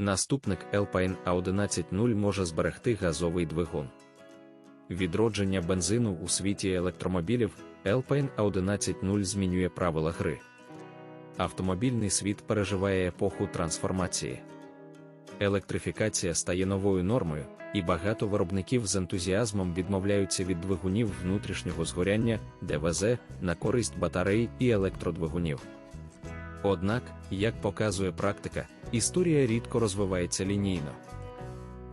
Наступник Alpine A110 може зберегти газовий двигун. Відродження бензину у світі електромобілів Alpine A110 змінює правила гри. Автомобільний світ переживає епоху трансформації. Електрифікація стає новою нормою, і багато виробників з ентузіазмом відмовляються від двигунів внутрішнього згоряння, ДВЗ, на користь батарей і електродвигунів. Однак, як показує практика, історія рідко розвивається лінійно.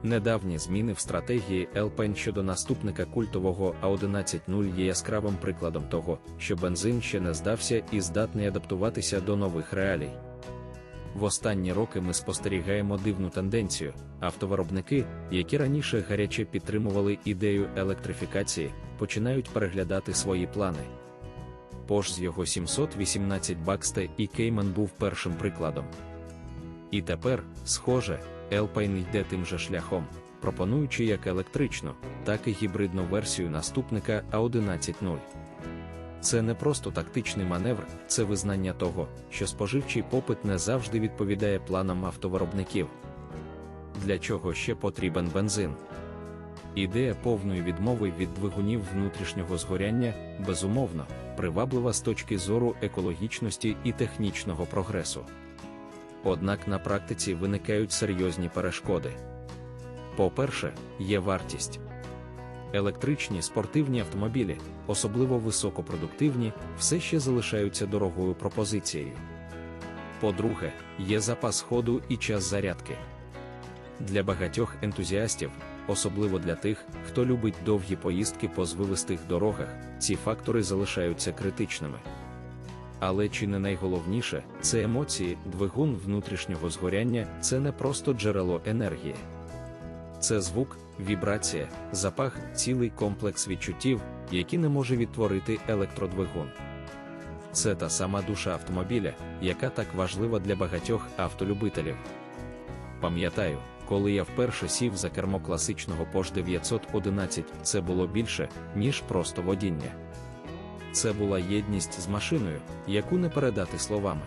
Недавні зміни в стратегії Alpine щодо наступника культового A11.0 є яскравим прикладом того, що бензин ще не здався і здатний адаптуватися до нових реалій. В останні роки ми спостерігаємо дивну тенденцію. Автовиробники, які раніше гаряче підтримували ідею електрифікації, починають переглядати свої плани. Пош з його 718 Баксте і Кейман був першим прикладом. І тепер, схоже, Alpine йде тим же шляхом, пропонуючи як електричну, так і гібридну версію наступника A11.0. Це не просто тактичний маневр, це визнання того, що споживчий попит не завжди відповідає планам автовиробників. Для чого ще потрібен бензин? Ідея повної відмови від двигунів внутрішнього згоряння, безумовно, приваблива з точки зору екологічності і технічного прогресу. Однак на практиці виникають серйозні перешкоди. По-перше, є вартість. Електричні спортивні автомобілі, особливо високопродуктивні, все ще залишаються дорогою пропозицією. По-друге, є запас ходу і час зарядки. Для багатьох ентузіастів, особливо для тих, хто любить довгі поїздки по звивистих дорогах, ці фактори залишаються критичними. Але чи не найголовніше, це емоції, двигун внутрішнього згоряння це не просто джерело енергії. Це звук, вібрація, запах, цілий комплекс відчуттів, які не може відтворити електродвигун. Це та сама душа автомобіля, яка так важлива для багатьох автолюбителів. Пам'ятаю, коли я вперше сів за кермо класичного Porsche 911, це було більше, ніж просто водіння. Це була єдність з машиною, яку не передати словами.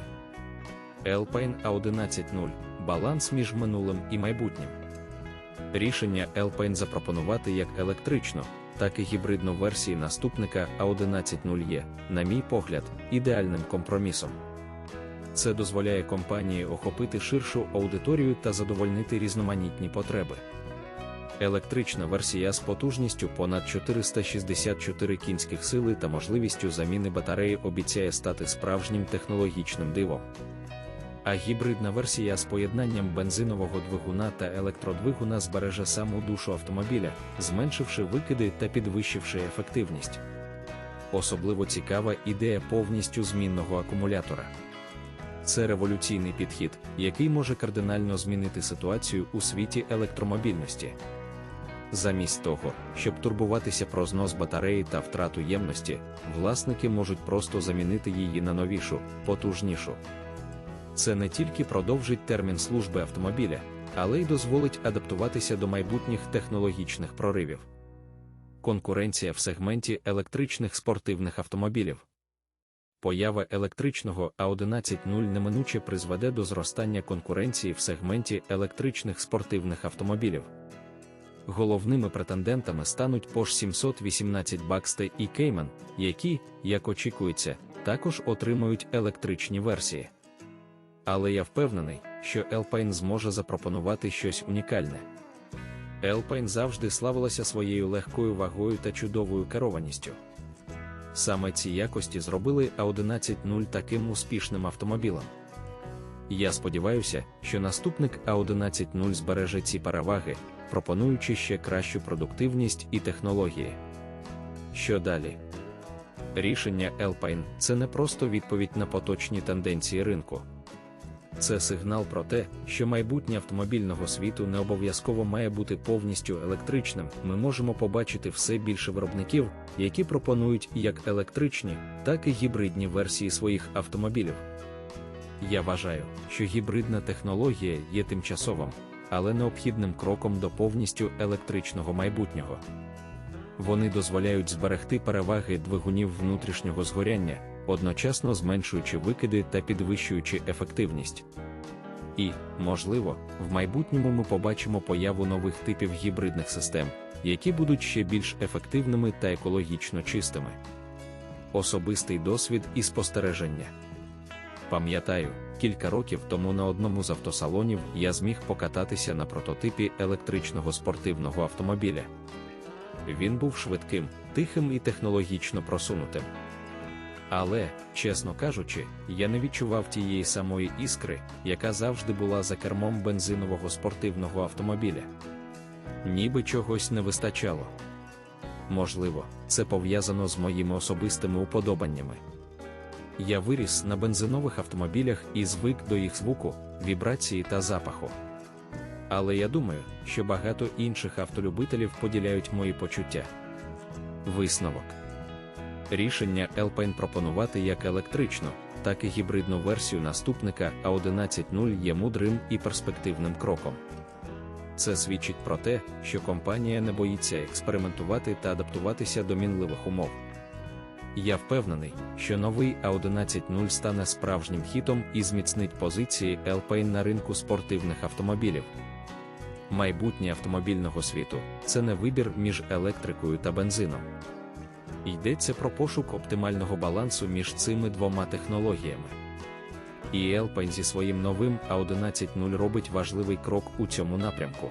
Alpine A11.0 баланс між минулим і майбутнім. Рішення Alpine запропонувати як електричну, так і гібридну версії наступника A11.0 є, на мій погляд, ідеальним компромісом. Це дозволяє компанії охопити ширшу аудиторію та задовольнити різноманітні потреби. Електрична версія з потужністю понад 464 кінських сили та можливістю заміни батареї обіцяє стати справжнім технологічним дивом. А гібридна версія з поєднанням бензинового двигуна та електродвигуна збереже саму душу автомобіля, зменшивши викиди та підвищивши ефективність. Особливо цікава ідея повністю змінного акумулятора. Це революційний підхід, який може кардинально змінити ситуацію у світі електромобільності. Замість того, щоб турбуватися про знос батареї та втрату ємності, власники можуть просто замінити її на новішу, потужнішу. Це не тільки продовжить термін служби автомобіля, але й дозволить адаптуватися до майбутніх технологічних проривів. Конкуренція в сегменті електричних спортивних автомобілів. Поява електричного А11.0 неминуче призведе до зростання конкуренції в сегменті електричних спортивних автомобілів. Головними претендентами стануть Porsche 718 Baxter і Cayman, які, як очікується, також отримують електричні версії. Але я впевнений, що Alpine зможе запропонувати щось унікальне. Alpine завжди славилася своєю легкою вагою та чудовою керованістю. Саме ці якості зробили А11.0 таким успішним автомобілем. Я сподіваюся, що наступник А11.0 збереже ці переваги, пропонуючи ще кращу продуктивність і технології. Що далі? Рішення Alpine – це не просто відповідь на поточні тенденції ринку. Це сигнал про те, що майбутнє автомобільного світу не обов'язково має бути повністю електричним. Ми можемо побачити все більше виробників, які пропонують як електричні, так і гібридні версії своїх автомобілів. Я вважаю, що гібридна технологія є тимчасовим, але необхідним кроком до повністю електричного майбутнього. Вони дозволяють зберегти переваги двигунів внутрішнього згоряння, одночасно зменшуючи викиди та підвищуючи ефективність. І, можливо, в майбутньому ми побачимо появу нових типів гібридних систем, які будуть ще більш ефективними та екологічно чистими. Особистий досвід і спостереження. Пам'ятаю, кілька років тому на одному з автосалонів я зміг покататися на прототипі електричного спортивного автомобіля. Він був швидким, тихим і технологічно просунутим. Але, чесно кажучи, я не відчував тієї самої іскри, яка завжди була за кермом бензинового спортивного автомобіля. Ніби чогось не вистачало. Можливо, це пов'язано з моїми особистими уподобаннями. Я виріс на бензинових автомобілях і звик до їх звуку, вібрації та запаху. Але я думаю, що багато інших автолюбителів поділяють мої почуття. Висновок рішення Alpine пропонувати як електричну, так і гібридну версію наступника A11.0 є мудрим і перспективним кроком. Це свідчить про те, що компанія не боїться експериментувати та адаптуватися до мінливих умов. Я впевнений, що новий A11.0 стане справжнім хітом і зміцнить позиції Alpine на ринку спортивних автомобілів. Майбутнє автомобільного світу це не вибір між електрикою та бензином. Йдеться про пошук оптимального балансу між цими двома технологіями. І Alpine зі своїм новим A11.0 робить важливий крок у цьому напрямку.